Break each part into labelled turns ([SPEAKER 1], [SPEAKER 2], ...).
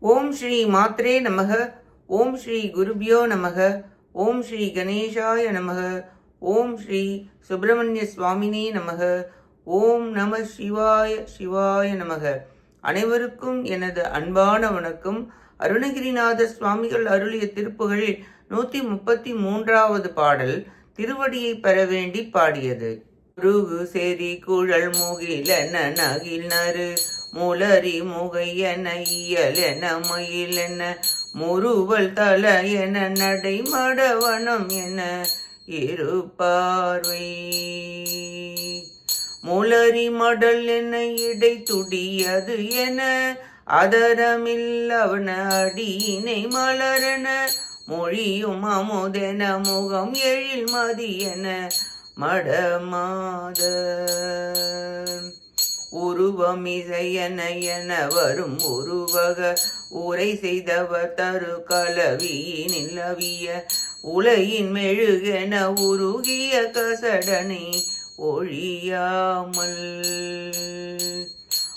[SPEAKER 1] ஓம் ஸ்ரீ மாத்ரே நமக. ஓம் ஸ்ரீ குருபியோ நமக. ஓம் ஸ்ரீ கணேசாய நமக. ஓம் ஸ்ரீ சுப்பிரமணிய சுவாமினே நமக. ஓம் நம சிவாய சிவாய நமக. அனைவருக்கும் எனது அன்பான வணக்கம். அருணகிரிநாத சுவாமிகள் அருளிய திருப்புகளில் நூற்றி முப்பத்தி மூன்றாவது பாடல் திருவடியை பெற வேண்டி பாடியது. குருகு சேரி கூழல் மூகில நகில் நறு. முலரி முகையன இயலென மயிலென முருவல் தல என நடைமடவனம் என இருப்பார்வை. முலரி மடல் என இடை துடியது என அதரமில்லவன அடியினை மலரென மொழியும் அமுதென முகம் எழில் மதியென மடமாத உருவமிசையன என வரும் உருவக உரை செய்தவர் தரு கலவியினில் உலையின் மெழுகென உருகிய கசடனை ஒழியாமல்.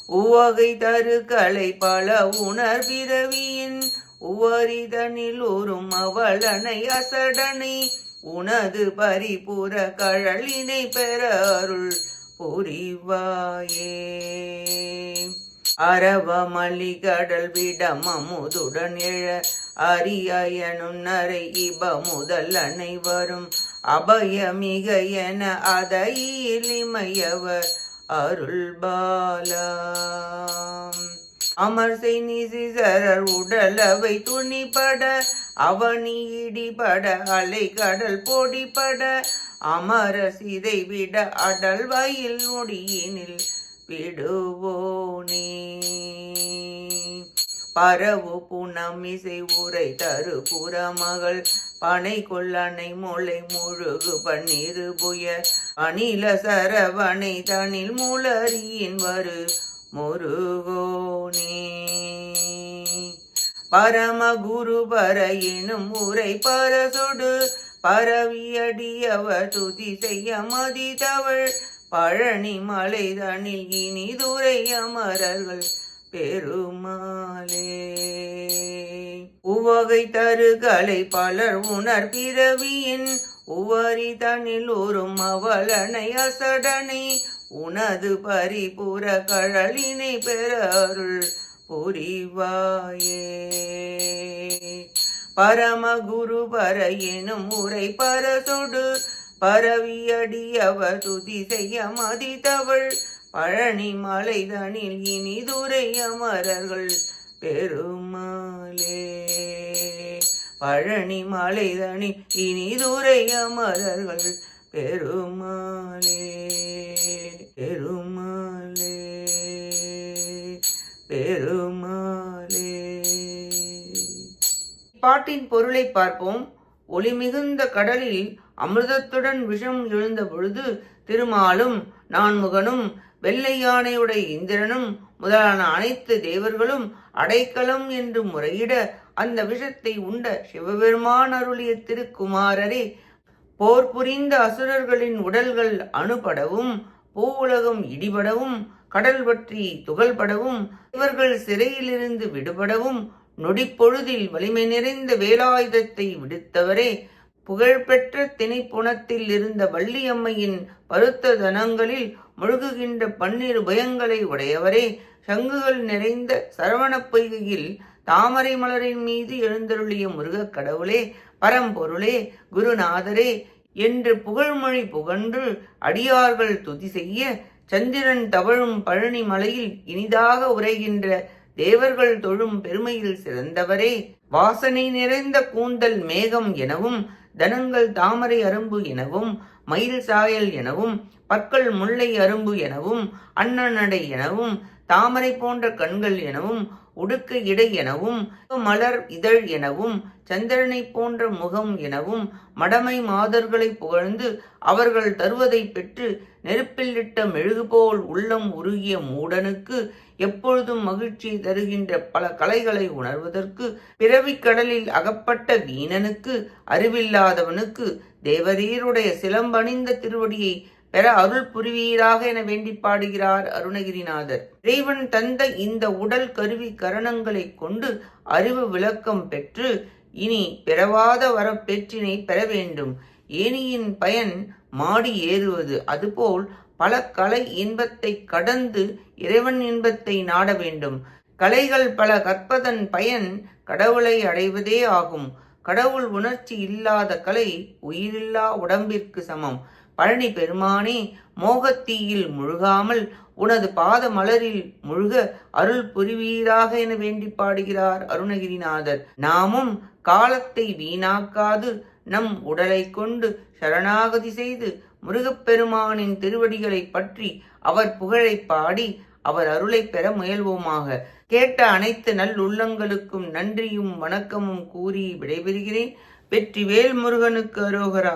[SPEAKER 1] உவகை தரு கலை பல உணர் பிறவியின் உவரிதனில் ஒரும் அவளனை அசடனை உனது பரிபுற கழலினை பெற அருள் புரிவாயே. அரவ மலிகடல் விடம் அமுதுடன் எழ அரியனும் நரை இப முதல் அனைவரும் அபயமிக என அதையிலிமையவர் அருள் பாலாம் அமர்சை நிசிசரர் உடலவை துணிப்பட அவனி இடிபட அலை கடல் பொடிபட அமர சிதை விட அடல் வயல் நொடியினில் விடுவோனே. பரவு புனமிசை உரை தரு புறமகள் பனை கொள்ளனை முளை முழுகு பன்னிரு புய அணில சரவணை தனில் மூலரியின் வரு முருகோனே. பரமகுரு பர எனும் உரை பரசொடு பரவியடியவர் துதி செய்ய மதித்தவள். பழனி மலை தனில் இனிதுரை அமரர்கள் பெருமாளே. உவகை தருகளை பலர் உணர் பிறவியின். உவரி தனில் உறும் அவலனை அசடனை. உனது பரிபுற கழலினை பெற அருள் புரிவாயே. பரமகுரு பர எனும் உரை பரசுடு. பரவியடியவர் துதி செய்ய மதித்தவள். பழனி மலைதனில் இனிதுரை அமரர்கள் பெருமாளே. பழனி மலைதனில் இனிதுரை அமரர்கள் பெருமாளே. பெருமாளே. பெருமாள். பாட்டின் பொருளை பார்ப்போம். ஒளி மிகுந்த கடலில் அமிர்தத்துடன் விஷம் எழுந்த பொழுது திருமாலும் நான்முகனும் வெள்ளை யானையுடைய இந்திரனும் முதலான அனைத்து தேவர்களும் அடைக்கலம் என்று முறையிட அந்த விஷத்தை உண்ட சிவபெருமான் அருளிய திருக்குமாரரே போர் புரிந்த அசுரர்களின் உடல்கள் அணுபடவும் பூவுலகம் இடிபடவும் கடல் பற்றி துகள்படவும் இவர்கள் சிறையிலிருந்து விடுபடவும் நொடிப்பொழுதில் வலிமை நிறைந்த வேலாயுதத்தை விடுத்தவரே புகழ்பெற்ற திணைப்புணத்தில் இருந்த வள்ளியம்மையின் பருத்த தனங்களில் முழுகுகின்ற பன்னிரு பயங்களை உடையவரே சங்குகள் நிறைந்த சரவணப் பொய்கையில் தாமரை மலரின் மீது எழுந்தருளிய முருகக் கடவுளே பரம்பொருளே குருநாதரே என்று புகழ்மொழி புகன்று அடியார்கள் துதி செய்ய சந்திரன் தவழும் பழனி மலையில் இனிதாக உரைகின்ற தேவர்கள் தொழும் பெருமையில் சிறந்தவரே. வாசனை நிறைந்த கூந்தல் மேகம் எனவும் தனங்கள் தாமரை அரும்பு எனவும் மயில் சாயல் எனவும் பற்கள் முல்லை அரும்பு எனவும் அன்னநடை எனவும் தாமரை போன்ற கண்கள் எனவும் உடுக்க இடை எனவும் மலர் இதழ் எனவும் சந்திரனை போன்ற முகம் எனவும் மடமை மாதர்களை புகழ்ந்து அவர்கள் தருவதை பெற்று நெருப்பில் இட்ட உள்ளம் உருகிய மூடனுக்கு எப்பொழுதும் மகிழ்ச்சி தருகின்ற பல கலைகளை உணர்வதற்கு பிறவிக் கடலில் அகப்பட்ட வீணனுக்கு அறிவில்லாதவனுக்கு தேவரீருடைய சிலம்பணிந்த திருவடியை பெற அருள் புரிவீராக என வேண்டி பாடுகிறார் அருணகிரிநாதர். இறைவன் தந்த இந்த உடல் கருவி கரணங்களை கொண்டு அறிவு விளக்கம் பெற்று இனி பிறவாத வரப்பெற்றினை பெற வேண்டும். ஏனியின் பயன் மாடி ஏறுவது. அதுபோல் பல கலை இன்பத்தை கடந்து இறைவன் இன்பத்தை நாட வேண்டும். கலைகள் பல கற்பதன் பயன் கடவுளை அடைவதே ஆகும். கடவுள் உணர்ச்சி இல்லாத கலை உயிரில்லா உடம்பிற்கு சமம். பழனி பெருமானே மோகத்தீயில் முழுகாமல் உனது பாத மலரில் முழுக அருள் புரிவீராக என வேண்டி பாடுகிறார் அருணகிரிநாதர். நாமும் காலத்தை வீணாக்காது நம் உடலை கொண்டு சரணாகதி செய்து முருகப்பெருமானின் திருவடிகளை பற்றி அவர் புகழை பாடி அவர் அருளை பெற முயல்வோமாக. கேட்ட அனைத்து நல் உள்ளங்களுக்கும் நன்றியும் வணக்கமும் கூறி விடைபெறுகிறேன். வெற்றி வேல் முருகனுக்கு அரோகரா.